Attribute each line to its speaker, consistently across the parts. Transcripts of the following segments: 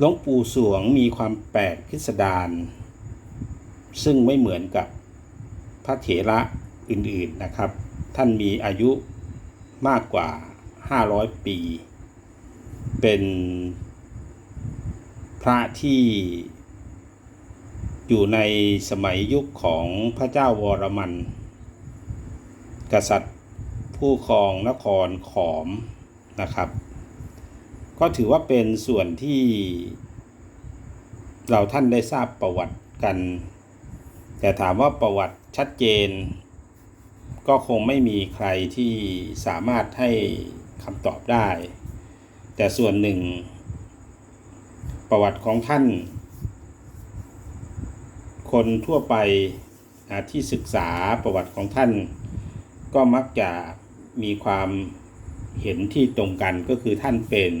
Speaker 1: หลวงปู่สวงมีความแปลกพิสดารซึ่งไม่เหมือนกับพระเถระอื่นๆนะครับ ท่านมีอายุมากกว่า 500 ปี เป็นพระที่อยู่ในสมัยยุคของพระเจ้าวรมัน กษัตริย์ผู้ครองนครขอมนะครับ ก็ถือว่าเป็นส่วนที่เราท่านได้ทราบประวัติกัน แต่ถามว่าประวัติชัดเจน ก็คงไม่มีใครที่สามารถให้คำตอบได้ แต่ส่วนหนึ่ง ประวัติของท่าน คนทั่วไปที่ศึกษาประวัติของท่าน ก็มักจะมีความเห็นที่ตรงกันก็คือท่านเป็น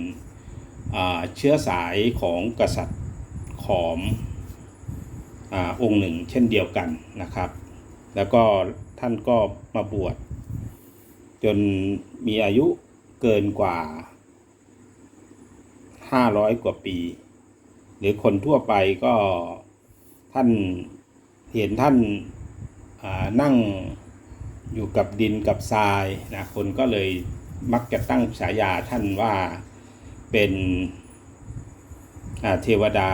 Speaker 1: เชื้อสายของกษัตริย์ขอมอองค์หนึ่งเช่นเดียวกันนะครับ แล้วก็ท่านก็มาบวชจนมีอายุเกินกว่า 500 กว่าปี หรือคนทั่วไปก็ท่านเห็นท่านานั่งอยู่กับดินกับทรายนะคนก็เลยมักจะตั้งฉายาท่านว่า เป็นเทวดา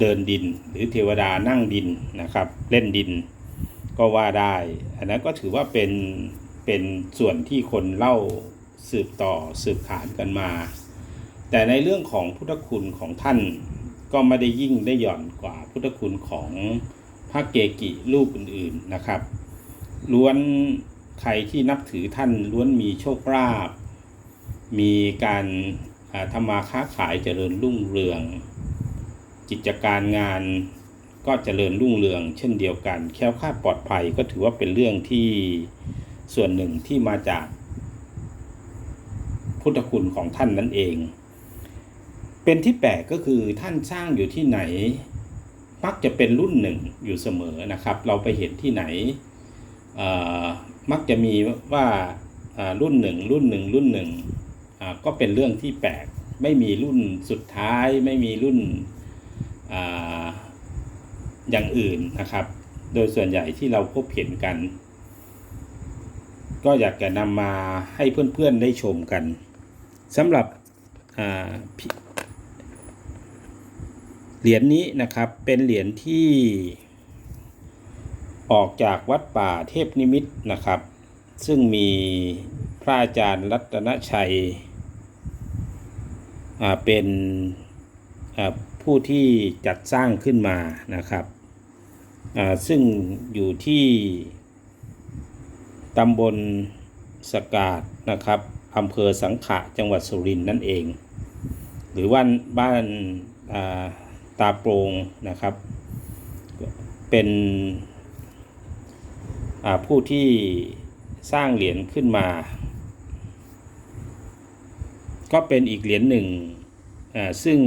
Speaker 1: เดินดิน หรือเทวดานั่งดินนะครับ เล่นดินก็ว่าได้ อันนั้นก็ถือว่าเป็นเป็นส่วนที่คนเล่าสืบต่อสืบขานกันมา แต่ในเรื่องของพุทธคุณของท่านก็ไม่ได้ยิ่งได้หย่อนกว่าพุทธคุณของพระเกกิรูปอื่นๆนะครับ ล้วนใครที่นับถือท่านล้วนมีโชคลาภ มีการทำมาค้าขายเจริญรุ่งเรือง กิจการงานก็เจริญรุ่งเรือง เช่นเดียวกัน แค้วคลาดปลอดภัยก็ถือว่าเป็นเรื่องที่ส่วนหนึ่งที่มาจากพุทธคุณของท่านนั่นเอง เป็นที่แปลกก็คือท่านสร้างอยู่ที่ไหน มักจะเป็นรุ่นหนึ่งอยู่เสมอนะครับ เราไปเห็นที่ไหน มักจะมีว่ารุ่นหนึ่งรุ่นหนึ่งรุ่นหนึ่ง ก็เป็นเรื่องที่แปลกไม่มีรุ่นสุดท้าย ไม่มีรุ่นออย่างอื่นนะครับ โดยส่วนใหญ่ที่เราพบเห็นกัน ก็อยากจะนำมาให้เพื่อนๆได้ชมกันสำหรับเหรียญนี้นะครับเป็นเหรียญที่ออกจากวัดป่าเทพนิมิตนะครับ ซึ่งมี พระอาจารย์รัตนชัยเป็นผู้ที่จัดสร้างขึ้นมานะครับซึ่งอยู่ที่ตำบลสกาดนะครับอำเภอสังขะจังหวัดสุรินทร์นั่นเอง หรือว่าบ้านาตาโปรงนะครับ เป็นผู้ที่สร้างเหรียญขึ้นมา ก็เป็นอีกเหรียญหนึ่งซึ่ง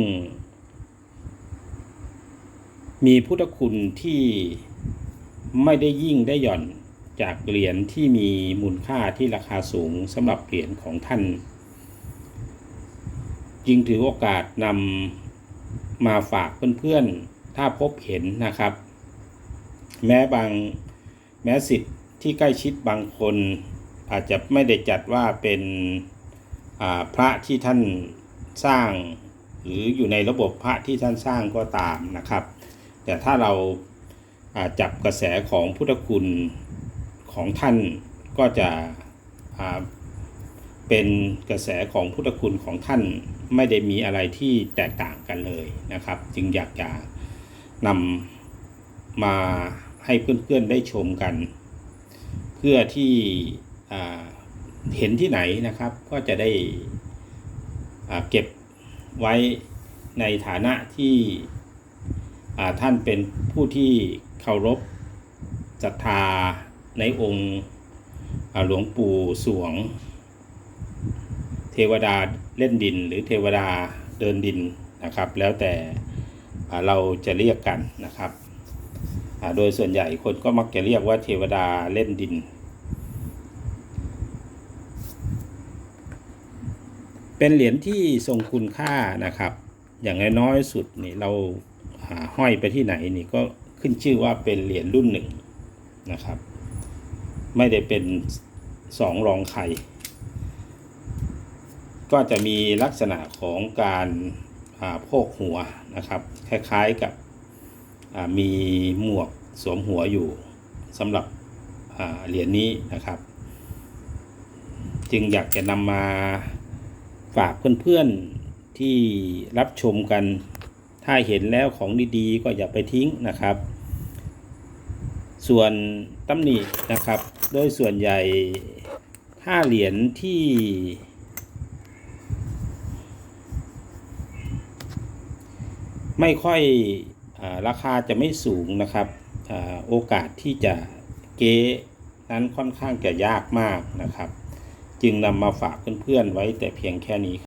Speaker 1: มีพุทธคุณที่ไม่ได้ยิ่งได้หย่อนจากเหรียญที่มีมูลค่าที่ราคาสูงสำหรับเหรียญของท่าน จึงถือโอกาสนำมาฝากเพื่อนๆ ถ้าพบเห็นนะครับ แม้บางแม้สิทธิ์ที่ใกล้ชิดบางคนอาจจะไม่ได้จัดว่าเป็น พระที่ท่านสร้าง หรืออยู่ในระบบพระที่ท่านสร้างก็ตามนะครับ แต่ถ้าเราจับกระแสของพุทธคุณของท่านก็จะเป็นกระแสของพุทธคุณของท่านไม่ได้มีอะไรที่แตกต่างกันเลยนะครับ จึงอยากจะนำมาให้เพื่อนๆได้ชมกัน เพื่อที่ เห็นที่ไหนนะครับ ก็จะได้เก็บไว้ในฐานะที่ท่านเป็นผู้ที่เคารพศรัทธาในองค์หลวงปู่สวง เทวดาเล่นดิน หรือเทวดาเดินดินนะครับ แล้วแต่เราจะเรียกกันนะครับ โดยส่วนใหญ่คนก็มักจะเรียกว่าเทวดาเล่นดิน เป็นเหรียญที่ทรงคุณค่านะครับ อย่างน้อยสุดนี่เราอ่าห้อยไปที่ไหนนี่ก็ขึ้นชื่อว่าเป็นเหรียญรุ่นหนึ่งนะครับ ไม่ได้เป็นสองรองใคร ก็จะมีลักษณะของการาโพกหัวนะครับ คล้ายๆกับมีหมวกสวมหัวอยู่สำหรับเหรียญนี้นะครับ จึงอยากจะนำมา ฝากเพื่อนๆที่รับชมกัน ถ้าเห็นแล้วของดีๆ ก็อย่าไปทิ้งนะครับ ส่วนตำหนินะครับ โดยส่วนใหญ่ถ้าเหรียญที่ไม่ค่อยอราคาจะไม่สูงนะครับอโอกาสที่จะเก๊นั้นค่อนข้างจะยากมากนะครับ จึงนำมาฝากเพื่อนๆไว้แต่เพียงแค่นี้